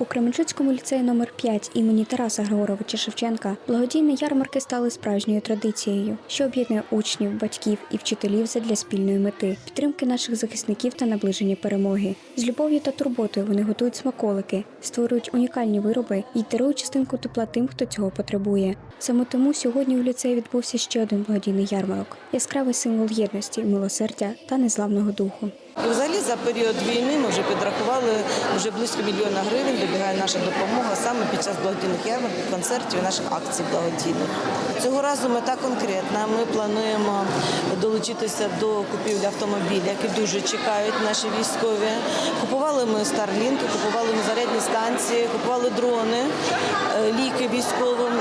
У Кременчуцькому ліцеї номер 5 імені Тараса Григоровича Шевченка благодійні ярмарки стали справжньою традицією, що об'єднує учнів, батьків і вчителів задля спільної мети підтримки наших захисників та наближення перемоги. З любов'ю та турботою вони готують смаколики, створюють унікальні вироби і дарують частинку тепла тим, хто цього потребує. Саме тому сьогодні у ліцеї відбувся ще один благодійний ярмарок яскравий символ єдності, милосердя та незламного духу. І взагалі за період війни ми вже підрахували вже близько мільйона гривень. Добігає наша допомога саме під час благодійних ярмарків, концертів і наших акцій благодійних. Цього разу мета конкретна. Ми плануємо долучитися до купівлі автомобілів, які дуже чекають наші військові. Купували ми старлінки, купували ми зарядні станції, купували дрони, е, ліки військовим.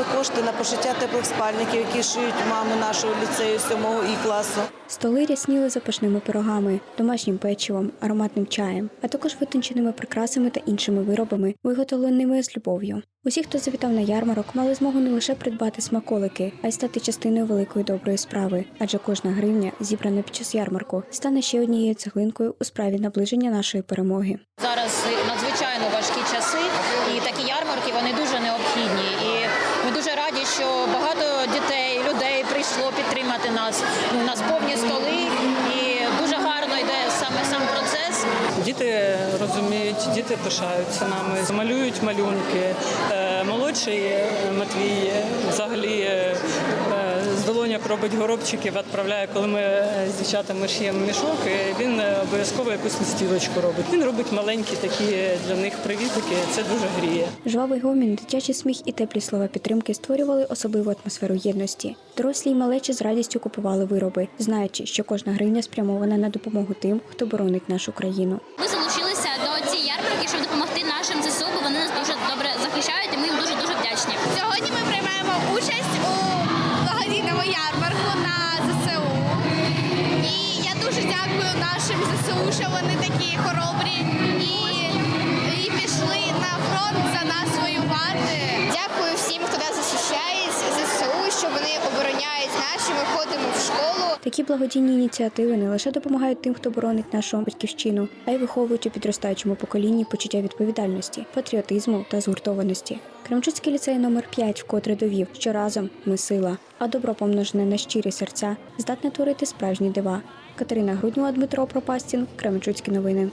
Ми кошти на пошиття теплих спальників, які шиють мами нашого ліцею 7 І класу. Столи рясніли запашними пирогами, домашнім печивом, ароматним чаєм, а також витонченими прикрасами та іншими виробами, виготовленими з любов'ю. Усі, хто завітав на ярмарок, мали змогу не лише придбати смаколики, а й стати частиною великої доброї справи, адже кожна гривня, зібрана під час ярмарку, стане ще однією цеглинкою у справі наближення нашої перемоги. Зараз надзвичайно важкі часи, і такі ярмарки вони дуже необхідні. І що багато дітей, людей прийшло підтримати нас. Ну, у нас повні столи, і дуже гарно йде саме сам процес. Діти розуміють, діти пишаються нами, малюють малюнки. Е, Молодший Матвій робить горобчиків, відправляє, коли ми е, з дівчатами шиємо мішок, і він е, обов'язково якусь листівочку робить. Він робить маленькі такі для них привітики. Це дуже гріє. Жвавий гомін, дитячий сміх і теплі слова підтримки створювали особливу атмосферу єдності. Дорослі й малечі з радістю купували вироби, знаючи, що кожна гривня спрямована на допомогу тим, хто боронить нашу країну. Ми залучилися до цієї ярмарки, щоб допомогти нашим ЗСУ, бо вони нас дуже добре захищають, і ми їм дуже дуже вдячні. Сьогодні ми приймаємо участь що вони такі хоробрі і, і пішли на фронт за нас що ми ходимо в школу. Такі благодійні ініціативи не лише допомагають тим, хто боронить нашу батьківщину, а й виховують у підростаючому поколінні почуття відповідальності, патріотизму та згуртованості. Кремчуцький ліцей номер 5 вкотре довів, що разом ми сила, а добро помножене на щирі серця здатне творити справжні дива. Катерина Груднєва, Дмитро Пропастін, Кременчуцькі новини.